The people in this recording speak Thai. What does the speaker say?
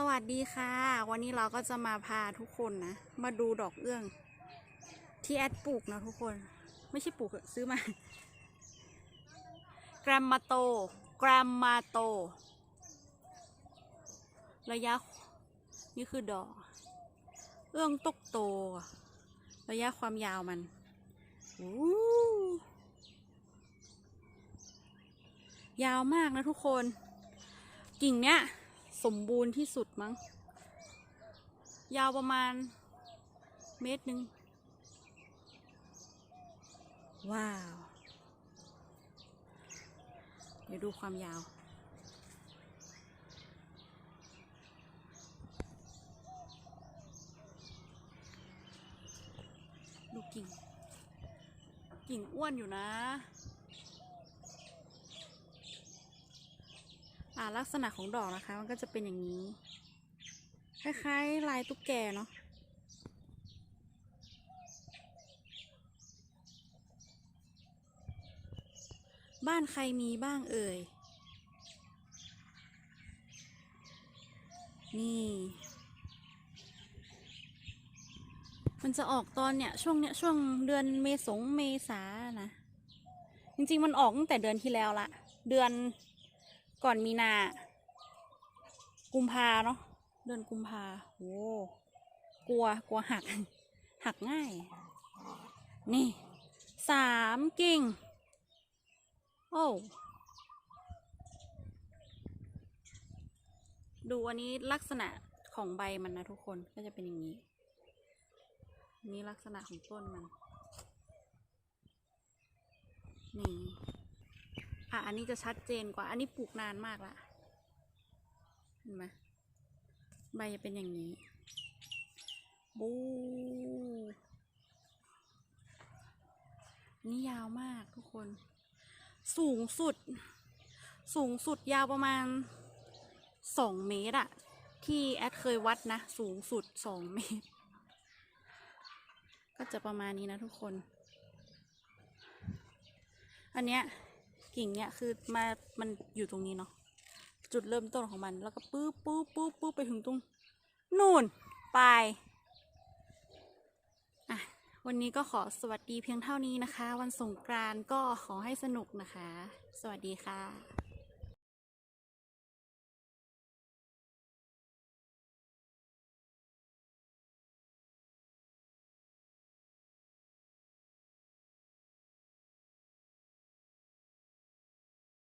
สวัสดีค่ะ วันนี้เราก็จะมาพาทุกคนนะ มาดูดอกเอื้อง ที่แอดปลูกนะทุกคน ไม่ใช่ปลูกซื้อมา กรมมาโต กรมมาโต ระยะ นี่คือดอก เอื้องตกโต ระยะความยาวมันยาวมากนะทุกคน กิ่งเนี้ย สมบูรณ์ที่สุดมั้ง ยาวประมาณ เมตรหนึ่ง ว้าว เดี๋ยวดูความยาวดูกิ่ง กิ่งอ้วนอยู่นะ อ่าลักษณะของดอกนะคะ มันก็จะเป็นอย่างนี้ คล้ายๆ ลายตุ๊กแกเนาะบ้านใครมีบ้างเอ่ย นี่ มันจะออกตอนเนี่ย ช่วงเนี้ยช่วงเดือนเมษงเมษานะ จริงๆ มันออกตั้งแต่เดือนที่แล้วละ เดือน ก่อนมีนา กุมภาเนาะเดือนกุมภาโอ้กลัวกลัวหัก หักง่าย นี่สามกิ่ง โอ้ ดูอันนี้ลักษณะของใบมันนะทุกคนก็จะเป็นอย่างนี้ นี่ลักษณะของต้นมัน นี่ อะ อันนี้จะชัดเจนกว่า อันนี้ปลูกนานมากละเห็นไหมใบจะเป็นอย่างนี้ บูนี่ยาวมากทุกคน สูงสุด สูงสุดยาวประมาณสองเมตรอะที่แอดเคยวัดนะ สูงสุดสองเมตร ก็จะประมาณนี้นะทุกคน อันเนี้ย กิ่งเนี้ยคือมามันอยู่ตรงนี้เนาะจุดเริ่มต้นของมันแล้วก็ปื๊บปื๊บปื๊บปื๊บไปถึงตรงนู่นปลายอะวันนี้ก็ขอสวัสดีเพียงเท่านี้นะคะ วันสงกรานต์ก็ขอให้สนุกนะคะ สวัสดีค่ะ